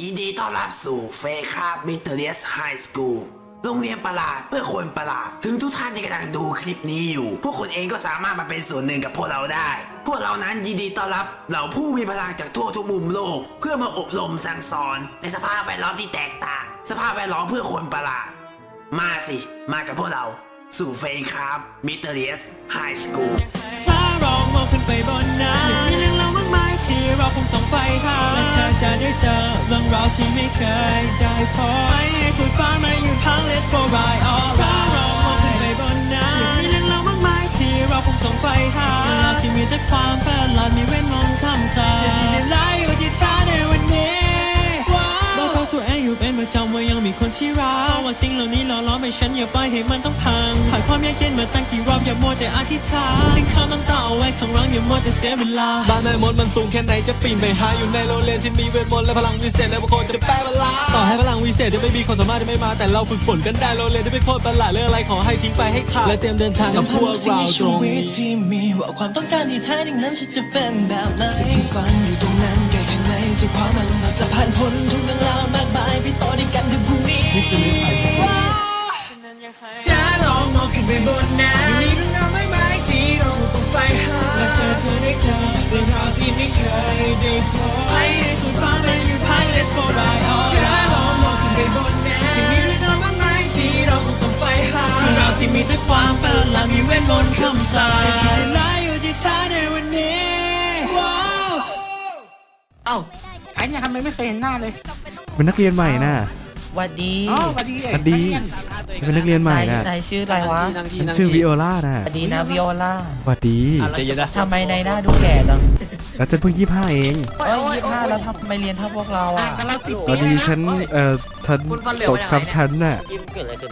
ยินดีต้อนรับสู่เฟคาบมิเตอร์เลียสไฮสคูลโรงเรียนประหลาดเพื่อคนประหลาด ถึงทุกท่านที่กำลังดูคลิปนี้อยู่ พวกคุณเองก็สามารถมาเป็นส่วนหนึ่งกับพวกเราได้ พวกเรานั้นยินดีต้อนรับเหล่าผู้มีพลังจากทั่วทุกมุมโลก เพื่อมาอบรมสั่งสอน ในสภาพแวดล้อมที่แตกต่าง สภาพแวดล้อมเพื่อคนประหลาด มาสิ มากับพวกเราสู่เฟคาบมิเตอร์เลียสไฮสคูลถ้าเรามองขึ้นไปบนนั้น เรื่องราวที่เราคงต้องไปหาและเธอจะได้เจอเรื่องราวที่ไม่เคยได้พบไปให้สุดฟ้ามายืนพัง let's go ride all ถ้าเรามองขึ้นไปบนนั้นยังมีเรื่องราวมากมายที่เราคงต้องไปหาเรื่องราวที่มีแต่ความประหลาดมีเวทมนต์คำสาปจะดีในไลฟ์ องอยู่เป็นประจำว่ายังมีคนที่รักว่าสิ่งเหล่านี้หล่อล้อมให้ฉันอย่าปล่อยให้มันต้องพังผ่านความยากเย็นมาตั้งกี่รอบอย่ามัวแต่อธิษฐานสิ่งข้ามน้ำตาเอาไว้ข้างหลังอย่ามัวแต่เสียเวลาบ้านแม่มดมันสูงแค่ไหนจะปีนไปหาอยู่ในโรงเรียนที่มีเวทมนต์และพลังวิเศษและบางคนจะแปลประหลาดต่อให้พลังวิเศษที่ไม่มีความสามารถที่ไม่มาแต่เราฝึกฝนกันได้โรงเรียนที่เป็นโคตรประหลาดเรื่องอะไรขอให้ทิ้งไปให้ขาดและเตรียมเดินทางกับพวกเราตรงนี้ที่มีว่าความต้องการที่แท้จริงนั้นฉันจะเป็นแบบไหนสิ่งที่ฝันอยู่ตรงนั้นแค่แค่ไหน จะความันเราจะผ่านพ้นทุกเรื่องราวมากมายไปต่อด้วยกันในพรุ่งนี้จะลองมองขึ้นไปบนนั้นมีเรื่องราวมากมายที่เราตรงไฟหาและเธอเธอได้เจอเรื่องราวที่ไม่เคยได้พบไปให้สุดฟ้าไปอยู่พาย let's go ride ไอ้เนี่ยทำไมไม่เคยเห็นหน้าเลยเป็นนักเรียนใหม่น่ะหวัดดีอ๋อสวัสดีเอกสวัสดีเป็นนักเรียนใหม่นายน่ะนายชื่ออะไรวะนั่งที่ฉันนั่งชื่อที่วิโอลาน่ะหวัดดีนะวิโอลาสวัสดีใจเย็นนะทำไมนายหน้าดูแก่จังแล้วฉันเพิ่งยี่ห้าเองเอ้ยยี่ห้าแล้วทำไมเรียนเท่าพวกเราอะแต่เราสิบพปีอดีแล้วฉันเอ่อฉันตกซ้ำชั้นน่ะ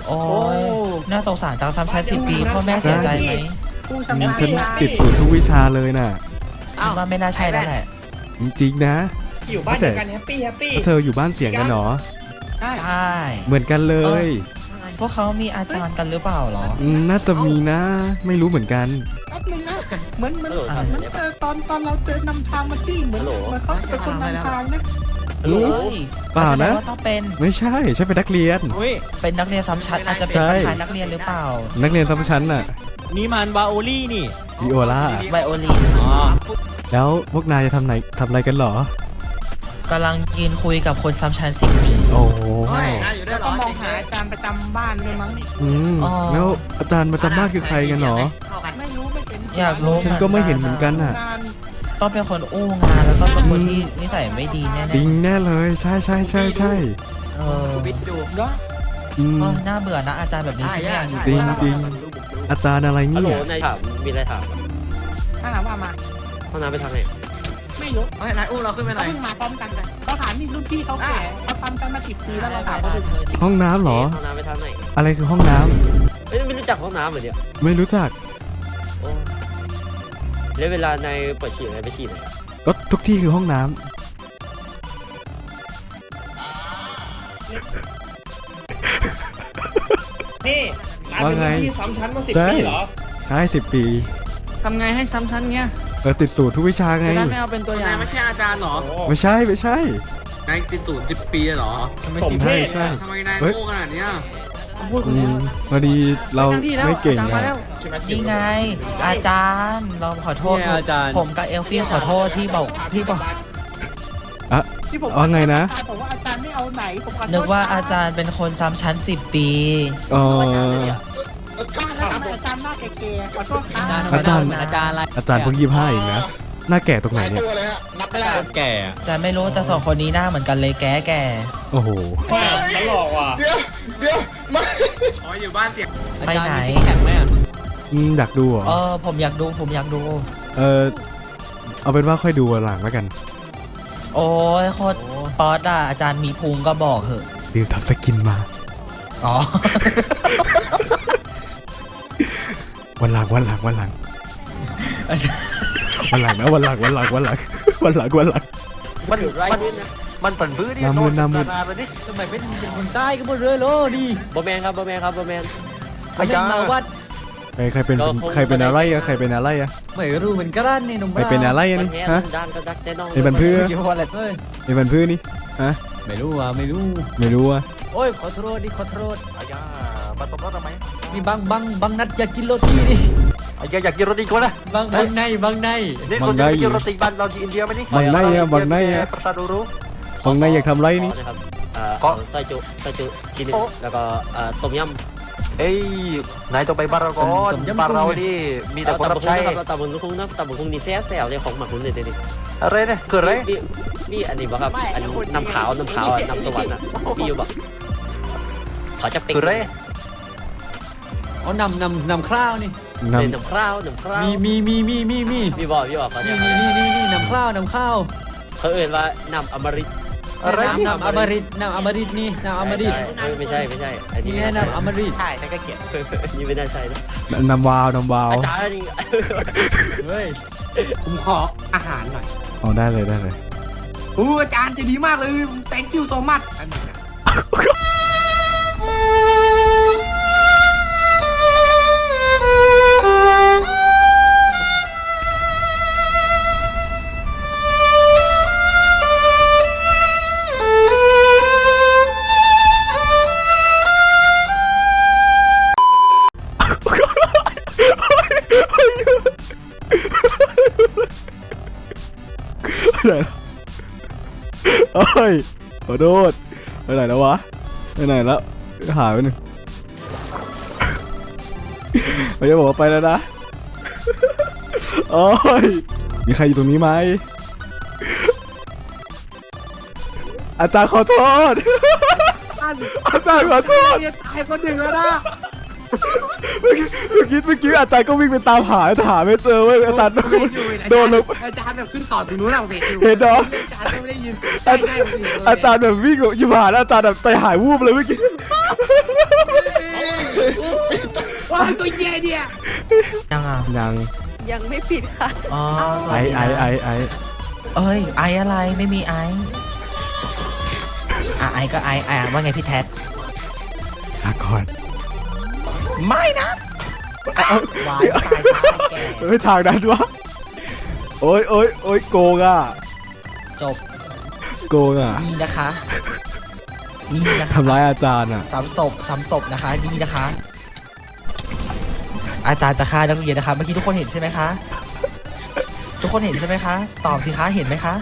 โอ้ยน่าสงสารจังซ้ำชั้นสิบปีพ่อแม่เสียใจไหมผู้อืชำมนาญฉันติดสูตรทุกวิชาเลยน่ะฉันว่าไม่น่าใช่แล้วแหละจริงๆนะ อยู่บ้านเดียวกันแฮปปี้แฮปปี้แล้วเธออยู่บ้านเสียงกันเหรอใช่ใช่เหมือนกันเลย พวกเขามีอาจารย์กันหรือเปล่าเหรออืมน่าจะมีนะ ไม่รู้เหมือนกันแป๊บนึงนะเหมือนเหมือนอะไรเหมือนเออตอนตอนเราเดินนำทางมาที่เหมือนเหมือนเขาจะเป็นคนนำทางนะเอ้ยเปล่านะแสดงว่าต้องเป็นไม่ใช่ฉันเป็นนักเรียนอุ้ยเป็นนักเรียนซ้ำชั้นอาจจะเป็นใช่ประธานนักเรียนหรือเปล่า นักเรียนซ้ำชั้นน่ะนี่มันวาโอลี่นี่วิโอลาไวโอลินอ๋อแล้วพวกนายจะทำไหนทำอะไรกันเหรอ กำลังยืนคุยกับคนซ้ำชั้นสิบปีโอ้โหแล้วก็มองหาอาจารย์ประจำบ้านด้วยมั้งอืมแล้วอาจารย์ประจำบ้านคือใครกันเหรอไม่รู้ไม่เป็นอยากรู้ ฉันก็ไม่เห็นเหมือนกันน่ะงานต้องเป็นคนอู้งานแล้วก็เป็นคนที่นิสัยไม่ดีแน่จริงแน่เลย ใช่ใช่ใช่ใช่ๆเอออืม เออน่าเบื่อนะอาจารย์แบบนี้ฉันไม่อยากอยู่จริงจริง อาจารย์อะไรฮัลโหลเนี่ยนายถามมีอะไรถามอ่าว่ามาห้องน้ำไปทางไหน ไม่รู้เฮ้ยนายอุ้มเราขึ้นไปหน่เขาอย เพิ่งมาพร้อมกันแต่เขาถามนี่รุ่นพี่เขาแก่เขาทำกันมาสิบปีแล้วเราถามเขาดูห้องน้ำเหรอ ห้องน้ำไปทางไหนอะไรคือห้องน้ำเอ้ยไม่รู้จักห้องน้ำเหรอเนี่ยไม่รู้จัก โอ้แล้วเวลานายปวดฉี่นายไปฉี่ไหนก็ทุกที่คือห้องน้ำนี่นายเป็นรุ่นพี่ซ้ำชั้นมาสิบได้ปีเหรอใช่สิบปีทำไงให้ซ้ำชั้นเงี้ย เออติดสูตรทุกวิชาไง จะได้ไม่เอาเป็นตัวอย่างไม่ใช่อาจารย์หรอ ไม่ใช่ไม่ใช่ นายติดสูตรสิบปีเหรอสมเพใช่ศใช่ ทำไมนายเฮ้ย โง่ขนาดเนี้ยอืมพอดีเรานั่งที่แล้วไม่เก่งอาจารย์มาอะแล้ว นี่ไง อาจารย์เราขอโทษ เนี่ยอาจารย์ ผมกับเอลฟี่ขอโทษที่บอกที่บอกที่ผมว่าไงนะอาจารย์บอกว่าอาจารย์ไม่เอาไหนผมขอโทษนึกว่าอาจารย์เป็นคนซ้ำชั้นสิบปี อ๋อ ก็ถามอาจารย์หน้าแก่ๆขอโทษครับอาจารย์อาจารย์อะไรอาจารย์เพิ่งยี่ห้าเองนะหน้าแก่ตรงไหนเนี่ยแก่แต่ไม่รู้แต่สองคนนี้หน้าเหมือนกันเลยแก่แก่โอ้โหฉันหลอกว่ะอ๋ออยู่บ้านเสียงอาจารย์มีซิกแพคไหมอะอืมอยากดูเหรอเออผมอยากดูผมอยากดู เออเอาเป็นว่าค่อยดูวันหลังแล้วกัน โอ้ยโคตรป๊อตอะอาจารย์มีพุงก็บอกเหอะลืมทำสกินมา อ๋อ วันหลังวันหลังวันหลังวันหลังนะวันหลังวันหลังวันหลังวันหลังวันหลังมันไรนี่นะมันปั่นพื้นนี่น้ำมือน้ำมือทำไมเป็นเป็นคนใต้ก็บ่เรือโลดิบอแมนครับบอแมนครับบอแมนอาจารย์มาวัดใครใครเป็นก็คงใครเป็นอะไรอะใครเป็นอะไรอะไม่รู้เหมือนกันนี่หนุ่มใครเป็นอะไรอะมันนี่แท้ฮะด้านก็ดักใจน้องไอ้บันเพื่อเกี่ยวกับอะไรเฮ้ยไอ้บันเพื่อนี่ฮะไม่รู้ว่ะไม่รู้ไม่รู้ว่าโอ้ยขอโทษดิขอโทษอายา มาตบรถทำไมนี่บังบังบังนัดอยากกินโรตีดิอายาอยากกินโรตีก่อนนะบังบังในบังในนี่สนใจไปกินโรตีบ้านเราที่อินเดียไหมนี่บางในอะบางในอะประตาดูรู้บางในอยากทำไรนี่นะครับเอ่อก็เอาไส้จุไส้จุชิ้นหนึงโอ้แล้วก็เอ่อต้มยำเอ้ยนายต้องไปบ้านเราก่อนบ้านเรานี่มีแต่คนรับใช้แล้วตำบักหุ่งนะครับตำบักหุ่งนี่แซ่บแซ่บเลยของหมักหุ่นเลยเด็ดอะไรเนี่ยคืออะไรนี่นี่อันนี้บ่ครับอันน้ำขาวน้ำขาวอะน้ำสวรรค์อะพี่อยู่บ่ขอจับเป็กคืออะไร อ๋อนำนำนำข้าวนี่นเป็นน้ำข้าวน้ำข้าวมีมีมีมีมีมีพี่บอกพี่บอกเขานี่เนี่ยนี่นี่นี่นี่นำข้าวนำข้าวเขาเอ่ยว่าน้ำอมฤตอะไรน้ำน้ำอมฤตน้ำอมฤตนี่น้ำอมฤตใช่เอ้ยไม่ใช่ไม่ใช่ อันนี้นี่ไม่แน่น่าใช่น้ำอมฤตใช่นั่นก็เขียนนี่ไม่น่าใช่นะำนำวาวนำวาวอาจารย์นี่เฮ้ยผมขออาหารหน่อยเอาได้เลยได้เลยอู้อาจารย์ใจะดีมากเลย thank you so much อันนี้นะ เอ้ยขอโทษไปไหนแล้ววะไปไหนแล้วหายไปหนึ่งเขาจะบอกว่าไปแล้วนะโอ้ยมีใครอยู่ตรงนี้ไหมอาจารย์ขอโทษอาจารย์ขอโทษเนี่ยตายคนหนึ่งแล้วนะ เมื่อกี้เมื่อกี้เมื่อกี้อาจารย์ก็วิ่งไปตามหาแต่หาไม่เจอเว้ยอาจารย์ผมเห็นอยู่โดนลง อาจารย์แบบขึ้นสอนตรงนู้นอะผมเห็นอยู่เห็นเหรอ อาจารย์ไม่ได้ยินใช่ใช่ผมเห็นเลยอาจารย์แบบวิ่งอยู่ผ่านอาจารย์แบบใจหายวูบเลยเมื่อกี้ว้าวตัวเย่เนี่ยยังอะยังยังไม่ปิดค่ะ อ๋อสไอวัสดีไอนะไอไอเอ้ยไออะไรไม่มีไออะไอก็ไอไอว่าไงพี่แท็ดลาก่อน ไม่นะวายตายตายแกไม่ทางนั้นวะโอ้ยโอ้ยโอ้ยโกงอะจบโกงอะนี่นะคะนี่นะคะทำร้ายอาจารย์อะสามศพสามศพนะคะนี่นะคะ อาจารย์จะฆ่านักเรียนนะคะเมื่อกี้ทุกคนเห็นใช่ไหมคะ ทุกคนเห็นใช่ไหมคะ ตอบสิคะเห็นไหมคะ